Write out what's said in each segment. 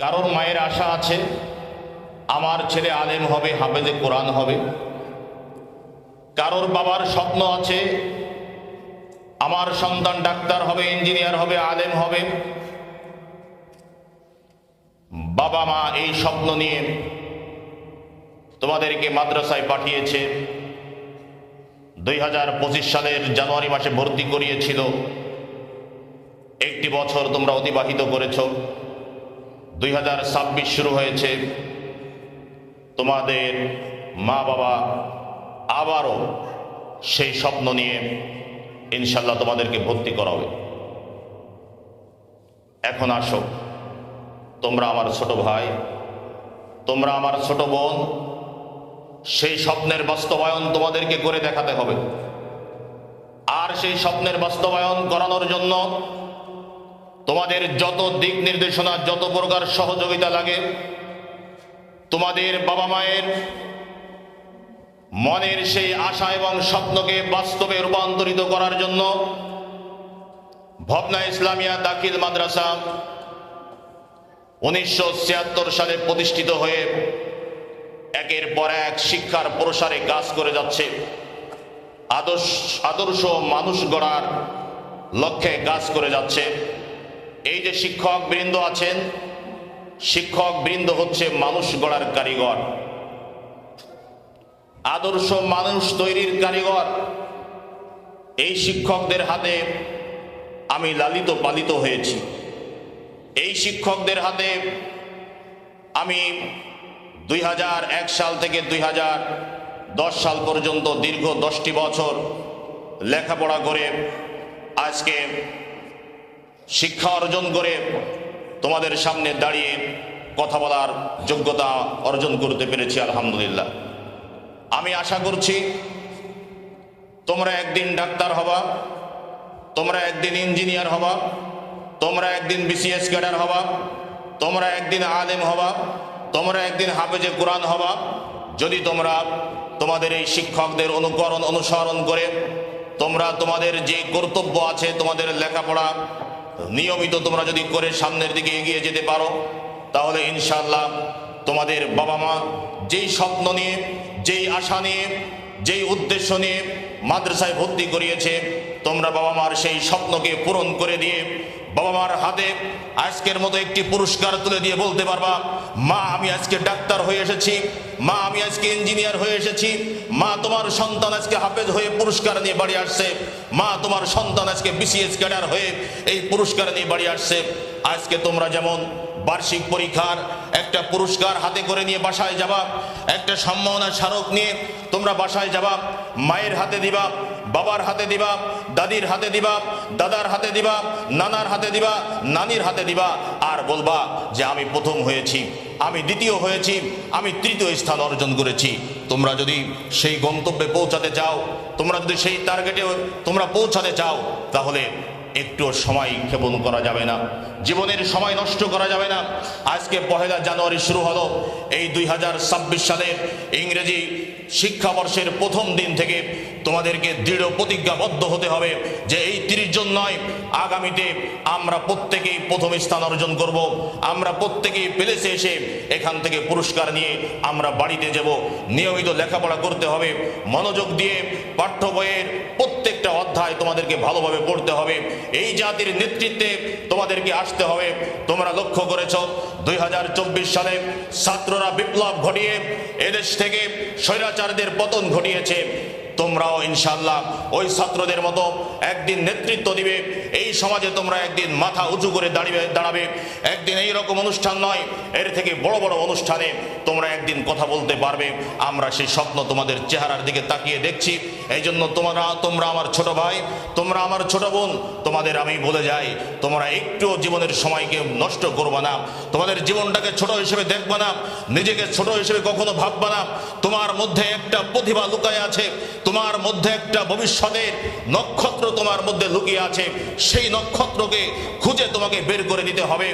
কারোর মায়ের আশা আছে, আমার ছেলে আলেম হবে, হাফেজে কোরআন হবে। কারোর বাবার স্বপ্ন আছে, আমার সন্তান ডাক্তার হবে, ইঞ্জিনিয়ার হবে, আলেম হবে। বাবা মা এই স্বপ্ন নিয়ে তোমাদেরকে মাদ্রাসায় পাঠিয়েছে। দুই হাজার পঁচিশ সালের জানুয়ারি মাসে ভর্তি করিয়েছিল। একটি বছর তোমরা অতিবাহিত করেছ। দুই হাজার ছাব্বিশ শুরু হয়েছে। তোমাদের মা বাবা আবারও সেই স্বপ্ন নিয়ে ইনশাল্লাহ তোমাদেরকে ভর্তি করাবে। এখন আসো। তোমরা আমার ছোট ভাই, তোমরা আমার ছোট বোন, সেই স্বপ্নের বাস্তবায়ন তোমাদেরকে করে দেখাতে হবে। আর সেই স্বপ্নের বাস্তবায়ন করানোর জন্য তোমাদের যত দিক নির্দেশনা, যত প্রকার সহযোগিতা লাগে, তোমাদের বাবা মায়ের মনের সেই আশা এবং স্বপ্নকে বাস্তবে রূপান্তরিত করার জন্য ভবনা ইসলামিয়া দাখিল মাদ্রাসা উনিশশো ছিয়াত্তর সালে প্রতিষ্ঠিত হয়ে একের পর এক শিক্ষার প্রসারে কাজ করে যাচ্ছে। আদর্শ আদর্শ মানুষ গড়ার লক্ষ্যে কাজ করে যাচ্ছে। এই যে শিক্ষক বৃন্দ আছেন, শিক্ষক বৃন্দ হচ্ছে মানুষ গড়ার কারিগর। আদর্শ মানুষ তৈরির কারিগর। এই শিক্ষকদের হাতে আমি লালিত পালিত হয়েছি। এই শিক্ষকদের হাতে আমি দুই হাজার এক সাল থেকে দুই হাজার দশ সাল পর্যন্ত দীর্ঘ দশটি বছর লেখাপড়া করে আজকে শিক্ষা অর্জন করে তোমাদের সামনে দাঁড়িয়ে কথা বলার যোগ্যতা অর্জন করতে পেরেছি, আলহামদুলিল্লাহ। আমি আশা করছি তোমরা একদিন ডাক্তার হবা, তোমরা একদিন ইঞ্জিনিয়ার হবা, তোমরা একদিন বিসিএস ক্যাডার হবা, তোমরা একদিন আলেম হবা, তোমরা একদিন হাফেজে কোরআন হবা। যদি তোমরা তোমাদের এই শিক্ষকদের অনুকরণ অনুসরণ করে তোমরা তোমাদের যে কর্তব্য আছে, তোমাদের লেখাপড়া নিয়মিত তোমরা যদি করে সামনের দিকে এগিয়ে যেতে পারো, তাহলে ইনশাল্লাহ তোমাদের বাবা মা যেই স্বপ্ন নিয়ে, যেই আশা নিয়ে, যেই উদ্দেশ্য নিয়ে মাদ্রাসায় ভর্তি করিয়েছে, তোমরা বাবা মার সেই স্বপ্নকে পূরণ করে দিয়ে বাবা মার হাতে আজকের মতো একটি পুরস্কার তুলে দিয়ে বলতে পারবা, মা, আমি আজকে ডাক্তার হয়ে এসেছি, মা, আমি আজকে ইঞ্জিনিয়ার হয়ে এসেছি মা তোমার সন্তান আজকে হাফেজ হয়ে পুরস্কার নিয়ে বাড়ি আসছে। মা তোমার সন্তান আজকে বিসিএস ক্যাডার হয়ে এই পুরস্কার নিয়ে বাড়ি আসছে। আজকে তোমরা যেমন বার্ষিক পরীক্ষার একটা পুরস্কার হাতে করে নিয়ে বাসায় যাবা, একটা সম্মাননা স্মারক নিয়ে তোমরা বাসায় যাবা, মায়ের হাতে দিবা, বাবার হাতে দিবা, দাদির হাতে দিবা, দাদার হাতে দিবা, নানার হাতে দিবা, নানির হাতে দিবা, আর বলবা যে আমি প্রথম হয়েছি, আমি দ্বিতীয় হয়েছি, আমি তৃতীয় স্থান অর্জন করেছি। তোমরা যদি সেই গন্তব্যে পৌঁছাতে চাও, তোমরা যদি সেই টার্গেটে তোমরা পৌঁছাতে চাও, তাহলে একটুও সময় ক্ষেপণ করা যাবে না। জীবনের সময় নষ্ট করা যাবে না। আজকে পহেলা জানুয়ারি শুরু হলো। এই দুই সালের ইংরেজি শিক্ষাবর্ষের প্রথম দিন থেকে তোমাদেরকে দৃঢ় প্রতিজ্ঞাবদ্ধ হতে হবে যে এই তিরিশ জন নয়, আগামীতে আমরা প্রত্যেকেই প্রথম স্থান অর্জন করব। আমরা প্রত্যেকেই পেলেছে এসে এখান থেকে পুরস্কার নিয়ে আমরা বাড়িতে যাব। নিয়মিত লেখাপড়া করতে হবে। মনোযোগ দিয়ে পাঠ্য বইয়ের প্রত্যেকটা অধ্যায় তোমাদেরকে ভালোভাবে পড়তে হবে। এই জাতির নেতৃত্বে তোমাদেরকে আসতে হবে। তোমরা লক্ষ্য করেছ, দুই হাজার চব্বিশ সালে ছাত্ররা বিপ্লব ঘটিয়ে এদেশ থেকে স্বৈরাচারদের পতন ঘটিয়েছে। তোমরাও ইনশাল্লাহ ওই ছাত্রদের মতো একদিন নেতৃত্ব দিবে। এই সমাজে তোমরা একদিন মাথা উঁচু করে দাঁড়িয়ে দাঁড়াবে। একদিন এই রকম অনুষ্ঠান নয়, এর থেকে বড় বড় অনুষ্ঠানে তোমরা একদিন কথা বলতে পারবে। আমরা সেই স্বপ্ন তোমাদের চেহারার দিকে তাকিয়ে দেখছি। এই জন্য তোমরা তোমরা আমার ছোট ভাই, তোমরা আমার ছোট বোন, তোমাদের আমি বলে যাই, তোমরা একটু জীবনের সময়কে নষ্ট করবে না। তোমাদের জীবনটাকে ছোট হিসেবে দেখবে না, নিজেকে ছোট হিসেবে কখনো ভাববে না। তোমার মধ্যে একটা প্রতিভা লুকায় আছে, তোমার মধ্যে একটা ভবিষ্যতের নক্ষত্র তোমার মধ্যে লুকিয়ে আছে। সেই নক্ষত্রকে খুঁজে তোমাকে বের করে নিতে হবে,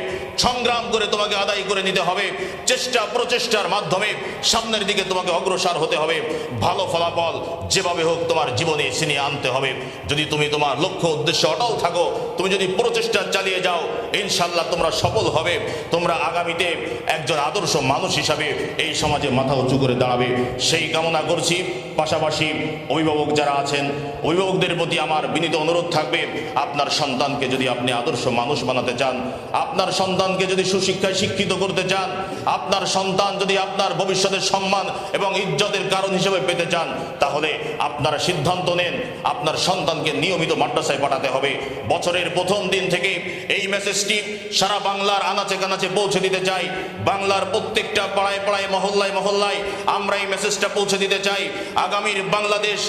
সংগ্রাম করে তোমাকে আদায় করে নিতে হবে, চেষ্টা প্রচেষ্টার মাধ্যমে সামনের দিকে তোমাকে অগ্রসর হতে হবে। ভালো ফলাফল যেভাবে হোক তোমার জীবনে ছিনিয়ে আনতে হবে। যদি তুমি তোমার লক্ষ্য, উদ্দেশ্য অটল থাকো, তুমি যদি প্রচেষ্টা চালিয়ে যাও ইনশাল্লাহ তোমরা সফল হবে। তোমরা আগামীতে একজন আদর্শ মানুষ হিসাবে এই সমাজে মাথা উঁচু করে দাঁড়াবে। সেই কামনা করছি। পাশাপাশি অভিভাবক যারা আছেন, অভিভাবকদের প্রতি আমার বিনীত অনুরোধ থাকবে, আপনার সন্তানকে যদি আপনি আদর্শ মানুষ বানাতে চান, আপনার সন্তানকে যদি সুশিক্ষায় শিক্ষিত করতে চান, আপনার সন্তান যদি আপনার ভবিষ্যতের সম্মান এবং ইজ্জতের কারণ হিসেবে পেতে চান, তাহলে আপনারা সিদ্ধান্ত নেন, আপনার সন্তানকে নিয়মিত মাদ্রাসায় পাঠাতে হবে। বছরের প্রথম দিন থেকে এই মেসেজটি সারা বাংলার আনাচে কানাচে পৌঁছে দিতে চাই। বাংলার প্রত্যেকটা পাড়ায় পাড়ায়, মহল্লায় মহল্লায় আমরা এই মেসেজটা পৌঁছে দিতে চাই। আগামীর বাংলাদেশ,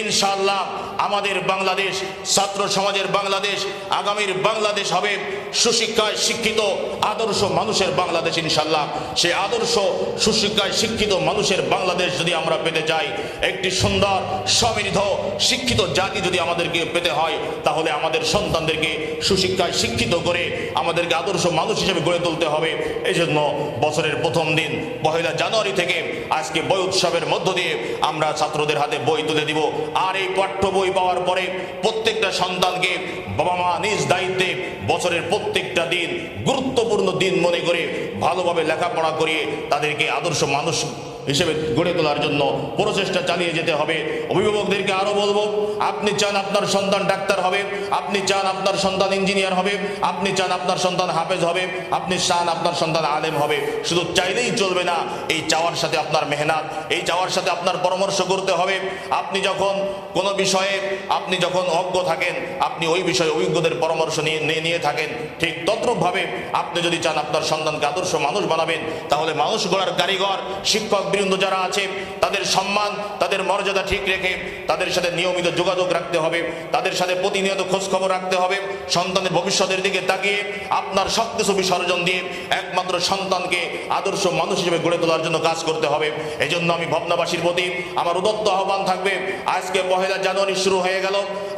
ইনশাআল্লাহ আমাদের বাংলাদেশ, ছাত্র সমাজের বাংলাদেশ, আগামীর বাংলাদেশ হবে সুশিক্ষায় শিক্ষিত আদর্শ মানুষের বাংলাদেশ ইনশাল্লাহ। সে আদর্শ সুশিক্ষায় শিক্ষিত মানুষের বাংলাদেশ যদি আমরা পেতে চাই, একটি সুন্দর, সমৃদ্ধ, শিক্ষিত জাতি যদি আমাদেরকে পেতে হয়, তাহলে আমাদের সন্তানদেরকে সুশিক্ষায় শিক্ষিত করে আমাদেরকে আদর্শ মানুষ হিসেবে গড়ে তুলতে হবে। এই জন্য বছরের প্রথম দিন পহেলা জানুয়ারি থেকে আজকে বই উৎসবের মধ্য দিয়ে আমরা ছাত্রদের হাতে বই তুলে দিব। আর এই পাঠ্য বই পাওয়ার পরে প্রত্যেকটা সন্তানকে বাবা মা নিজ দায়িত্বে বছরের প্রত্যেকটা দিন, গুরুত্বপূর্ণ দিন মনে করে ভালোভাবে লেখাপড়া করিয়ে তাদেরকে আদর্শ মানুষ হিসেবে গড়ে তোলার জন্য প্রচেষ্টা চালিয়ে যেতে হবে। অভিভাবকদেরকে আরও বলব, আপনি চান আপনার সন্তান ডাক্তার হবে, আপনি চান আপনার সন্তান ইঞ্জিনিয়ার হবে, আপনি চান আপনার সন্তান হাফেজ হবে, আপনি চান আপনার সন্তান আলেম হবে। শুধু চাইলেই চলবে না, এই চাওয়ার সাথে আপনার মেহনত, এই চাওয়ার সাথে আপনার পরামর্শ করতে হবে। আপনি যখন কোনো বিষয়ে আপনি যখন অজ্ঞ থাকেন, আপনি ওই বিষয়ে অভিজ্ঞদের পরামর্শ নিয়ে, নিয়ে- থাকেন, ঠিক তদ্রুপভাবে আপনি যদি চান আপনার সন্তানকে আদর্শ মানুষ বানাবেন, তাহলে মানুষ গড়ার কারিগর, শিক্ষক বৃন্দ যারা আছে, তাদের সম্মান, তাদের মর্যাদা ঠিক রেখে তাদের সাথে নিয়মিত যোগাযোগ রাখতে হবে, তাদের সাথে প্রতিনিয়ত খোঁজখবর রাখতে হবে, সন্তানের ভবিষ্যতের দিকে তাকিয়ে আপনার সব কিছু বিসর্জন দিয়ে একমাত্র সন্তানকে আদর্শ মানুষ হিসেবে গড়ে তোলার জন্য কাজ করতে হবে। এই জন্য আমি ভবনাবাসীর প্রতি আমার উদত্ত আহ্বান থাকবে, আজকে পহেলা জানুয়ারি শুরু হয়ে গেল।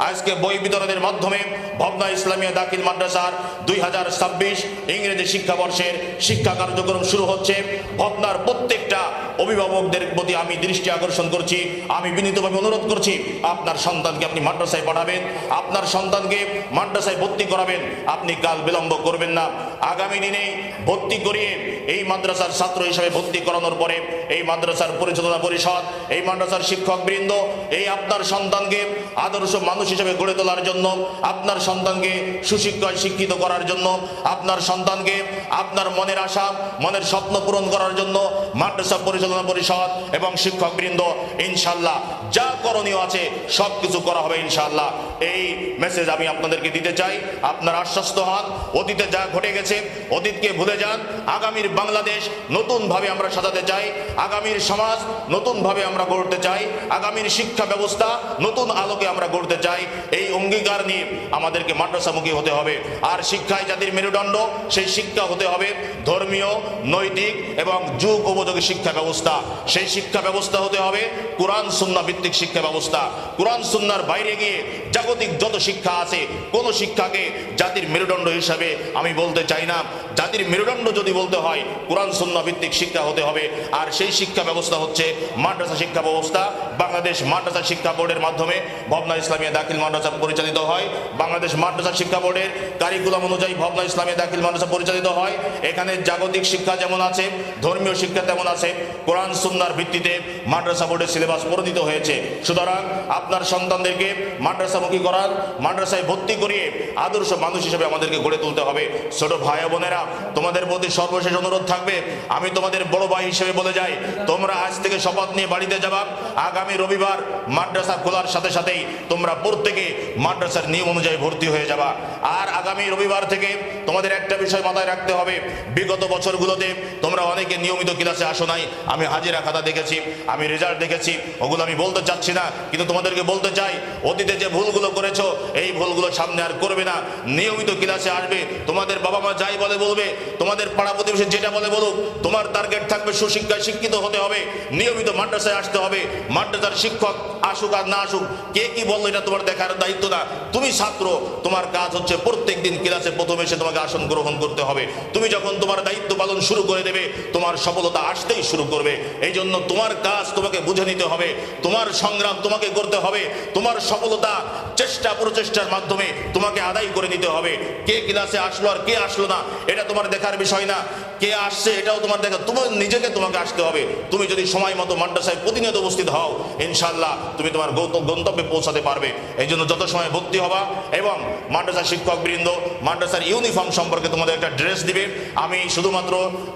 আজকে বই বিতরণের মাধ্যমে ভবনা ইসলামিয়া দাখিল মাদ্রাসার দুই হাজার ছাব্বিশ ইংরেজি শিক্ষাবর্ষের শিক্ষা কার্যক্রম শুরু হচ্ছে। ভবনার প্রত্যেকটা অভিভাবকদের প্রতি আমি দৃষ্টি আকর্ষণ করছি, আমি বিনীতভাবে অনুরোধ করছি, আপনার সন্তানকে আপনি মাদ্রাসায় পাঠাবেন, আপনার সন্তানকে মাদ্রাসায় ভর্তি করাবেন, আপনি কাল বিলম্ব করবেন না। আগামী দিনে ভর্তি করিয়ে এই মাদ্রাসার ছাত্র হিসেবে ভর্তি করানোর পরে এই মাদ্রাসার পরিচালনা পরিষদ, এই মাদ্রাসার শিক্ষক বৃন্দ এই আপনার সন্তানকে আদর্শ মানুষ হিসেবে গড়ে তোলার জন্য, আপনার সন্তানকে সুশিক্ষায় শিক্ষিত করার জন্য, আপনার সন্তানকে আপনার মনের আশা, মনের স্বপ্ন পূরণ করার জন্য মাদ্রাসা পরিচালনা পরিষদ এবং শিক্ষক বৃন্দ ইনশাল্লাহ যা করণীয় আছে সব কিছু করা হবে ইনশাল্লাহ এই মেসেজ আমি আপনাদেরকে দিতে চাই। আপনার আশ্বস্ত হন, অতীতে যা ঘটে গেছে, অতীতকে ভুলে যান, আগামীর বাংলাদেশ নতুনভাবে আমরা সাজাতে চাই, আগামীর সমাজ নতুনভাবে আমরা গড়তে চাই, আগামীর শিক্ষা ব্যবস্থা নতুন আলোকে আমরা গড়তে চাই। এই অঙ্গীকার নিয়ে আমাদেরকে মাদ্রাসামুখী হতে হবে। আর শিক্ষায় জাতির মেরুদণ্ড, সেই শিক্ষা হতে হবে ধর্মীয়, নৈতিক এবং যুগ উপযোগী শিক্ষা ব্যবস্থা। সেই শিক্ষা ব্যবস্থা হতে হবে কোরআন, সুন্না ভিত্তিক শিক্ষা ব্যবস্থা। কোরআন, সুন্নার বাইরে গিয়ে জাগতিক যত শিক্ষা আছে, কোন শিক্ষাকে জাতির মেরুদণ্ড হিসাবে আমি বলতে চাই না। জাতির মেরুদণ্ড যদি বলতে হয় কোরআন সন্না ভিত্তিক শিক্ষা হতে হবে। আর সেই শিক্ষা ব্যবস্থা হচ্ছে মাদ্রাসা শিক্ষা ব্যবস্থা। বাংলাদেশ মাদ্রাসা শিক্ষা বোর্ডের মাধ্যমে ভবনা ইসলামিয়া দাখিল মাদ্রাসা পরিচালিত হয়। বাংলাদেশ মাদ্রাসা শিক্ষা বোর্ডের কারিকুলাম অনুযায়ী ভবনা ইসলামিয়া দাখিল মাদ্রাসা পরিচালিত হয়। এখানে জাগতিক শিক্ষা যেমন আছে, ধর্মীয় শিক্ষা তেমন আছে। কোরআন সুন্নার ভিত্তিতে মাদ্রাসা বোর্ডের সিলেবাস প্রণীত হয়েছে। সুতরাং আপনার সন্তানদেরকে মাদ্রাসামুখী করার, মাদ্রাসায় ভর্তি করিয়ে আদর্শ মানুষ হিসেবে আমাদেরকে গড়ে তুলতে হবে। ছোট ভাই বোনেরা, তোমাদের প্রতি সর্বশেষ অনুরোধ থাকবে। আমি তোমাদের বড় ভাই হিসেবে বলে যাই, তোমরা আজ থেকে শপথ নিয়ে বাড়িতে যাবা। আগামী রবিবার মাদ্রাসা খোলার সাথে সাথেই তোমরা প্রত্যেকে মাদ্রাসার নিয়ম অনুযায়ী ভর্তি হয়ে যাবা। আর আগামী রবিবার থেকে তোমাদের একটা বিষয় মাথায় রাখতে হবে। বিগত বছরগুলোতে তোমরা অনেকে নিয়মিত ক্লাসে আসো নাই। আমি হাজিরা খাতা দেখেছি। আমি রেজাল্ট দেখেছি, ওগুলো আমি বলতে চাচ্ছি না, কিন্তু তোমাদেরকে বলতে চাই, অতীতে যে ভুলগুলো করেছ, এই ভুলগুলো সামনে আর করবে না। নিয়মিত ক্লাসে আসবে, তোমাদের বাবা মা যাই বলে বলবে, তোমাদের পাড়া প্রতিবেশী যেটা বলে বলুক, তোমার টার্গেট থাকবে সুশিক্ষায় শিক্ষিত হতে হবে, নিয়মিত মাদ্রাসায় আসতে হবে, মাদ্রাসার শিক্ষক আসুক আর না আসুক, কে কি বলল এটা তোমার দেখার দায়িত্ব না। তুমি ছাত্র, তোমার কাজ হচ্ছে প্রত্যেক দিন ক্লাসে প্রথমে এসে তোমাকে আসন গ্রহণ করতে হবে। তুমি যখন তোমার দায়িত্ব পালন শুরু করে দেবে, তোমার সফলতা আসতেই শুরু করবে। এই জন্য তোমার কাজ তোমাকে বুঝে নিতে হবে, তোমার সংগ্রাম তোমাকে করতে হবে, তোমার সফলতা চেষ্টা প্রচেষ্টার মাধ্যমে তোমাকে আদায় করে নিতে হবে। কে ক্লাসে আসলো আর কে আসলো না, এটা তোমার দেখার বিষয় না। কে আসছে এটাও তোমার দেখা। তোমার নিজেকে তোমাকে আসতে হবে। তুমি যদি সময় মতো মাদ্রাসায় প্রতিনিয়ত উপস্থিত হও ইনশাল্লাহ তুমি তোমার গন্তব্যে পৌঁছাতে পারবে। এই জন্য যত সময় ভর্তি হবা এবং মাদ্রাসা শিক্ষক বৃন্দ মাদ্রাসার ইউনিফর্ম সম্পর্কে তোমাদের একটা ড্রেস দিবে। আমি শুধুমাত্র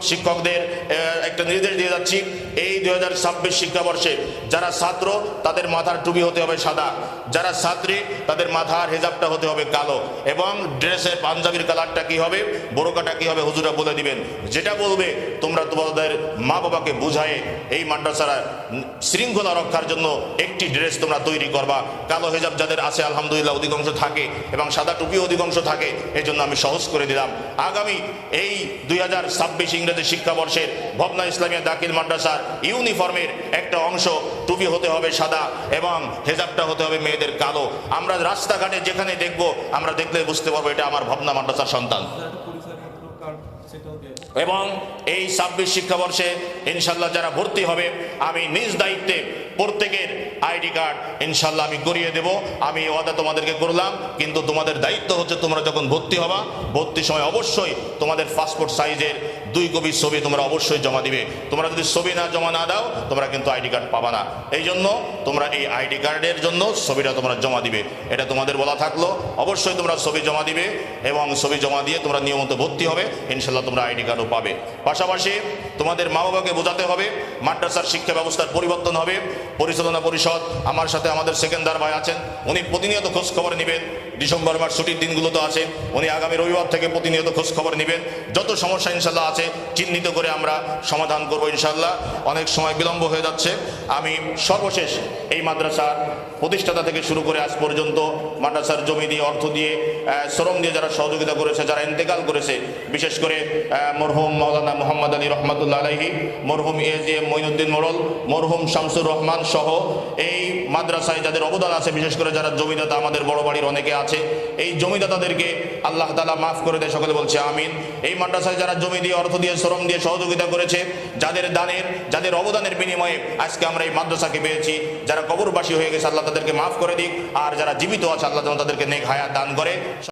শিক্ষকদের একটা নির্দেশ দিয়ে যাচ্ছি। এই দুই হাজার ছাব্বিশ শিক্ষাবর্ষে যারা ছাত্র, তাদের মাথার টুপি হতে হবে সাদা। যারা ছাত্রী, তাদের মাথার হেজাবটা হতে হবে কালো। এবং ড্রেসের পাঞ্জাবির কালারটা কি হবে? বোরকাটা কি হবে? হুজুরা বলে দিবেন। যেটা বলবে, তোমরা তোমাদের মা বাবাকে বুঝায়ে এই মাদ্রাসার শৃঙ্খলা রক্ষার জন্য একটি ড্রেস তোমরা তৈরি করবা। কালো হেজাব যাদের আছে, আলহামদুলিল্লাহ, অধিকাংশ থাকে এবং সাদা টুপি অধিকাংশ থাকে এই জন্য আমি সহজ করে দিলাম। আগামী এই দুই হাজার ছাব্বিশ ইংরেজি শিক্ষাবর্ষের ভবনা ইসলামিয়া দাখিল মাদ্রাসার ইউনিফর্মের একটা অংশ টুপি হতে হবে সাদা এবং হেজাবটা হতে হবে মেয়েদের কালো। আমরা রাস্তাঘাটে যেখানে দেখব, আমরা দেখলে বুঝতে পারব এটা আমার ভবনা মাদ্রাসার সন্তান। এবং এই ছাব্বিশ শিক্ষাবর্ষে ইনশাল্লাহ যারা ভর্তি হবে, আমি নিজ দায়িত্বে প্রত্যেকের আইডি কার্ড ইনশাল্লাহ আমি করিয়ে দেব। আমি ওয়াদা তোমাদেরকে করলাম, কিন্তু তোমাদের দায়িত্ব হচ্ছে তোমরা যখন ভর্তি হবা ভর্তির সময় অবশ্যই তোমাদের পাসপোর্ট সাইজের দুই কবির ছবি তোমরা অবশ্যই জমা দিবে। তোমরা যদি ছবি না জমা না দাও, তোমরা কিন্তু আইডি কার্ড পাবা না। এই জন্য তোমরা এই আইডি কার্ডের জন্য ছবিটা তোমরা জমা দিবে। এটা তোমাদের বলা থাকল। অবশ্যই তোমরা ছবি জমা দিবে এবং ছবি জমা দিয়ে তোমরা নিয়মিত ভর্তি হবে। ইনশাল্লাহ তোমরা আইডি কার্ডও পাবে। পাশাপাশি তোমাদের মা বাবাকে বোঝাতে হবে, মাদ্রাসার শিক্ষা ব্যবস্থার পরিবর্তন হবে। পরিচালনা পরিষদ আমার সাথে আমাদের সেকেন্দার ভাই আছেন, উনি প্রতিনিয়ত খোঁজ খবর নেবেন। ডিসেম্বর মাস ছুটির দিনগুলো তো আছে, উনি আগামী রবিবার থেকে প্রতিনিয়ত খোঁজ খবর নেবেন। যত সমস্যা ইনশাল্লাহ আছে, চিহ্নিত করে আমরা সমাধান করব ইনশাল্লাহ। অনেক সময় বিলম্ব হয়ে যাচ্ছে। আমি সর্বশেষ এই মাদ্রাসার প্রতিষ্ঠাতা থেকে শুরু করে আজ পর্যন্ত মাদ্রাসার জমি দিয়ে, অর্থ দিয়ে শ্রম দিয়ে যারা সহযোগিতা করেছে, যারা ইন্তেকাল করেছে, বিশেষ করে মরহুম মৌলানা মোহাম্মদ আলী রহমতুল্লা আলহী মরহুম এ জে মঈনুদ্দিন মোড়ল, মরহুম শামসুর রহমান সহ এই মাদ্রাসায় যাদের অবদান আছে, বিশেষ করে যারা জমিদাতা, আমাদের বড় বাড়ির অনেকে আছে এই জমিদাতাদেরকে আল্লাহ তালা মাফ করে দেয়, সকলে বলছে আমিন। এই মাদ্রাসায় যারা জমি দিয়ে, অর্থ দিয়ে, শ্রম দিয়ে সহযোগিতা করেছে, যাদের দানের, যাদের অবদানের বিনিময়ে আজকে আমরা এই মাদ্রাসাকে পেয়েছি, যারা কবরবাসী হয়ে গেছে, আল্লাহ তাদেরকে মাফ করে দিক, আর যারা জীবিত আছে, আল্লাহ তাদেরকে নেক হায়াত দান করে।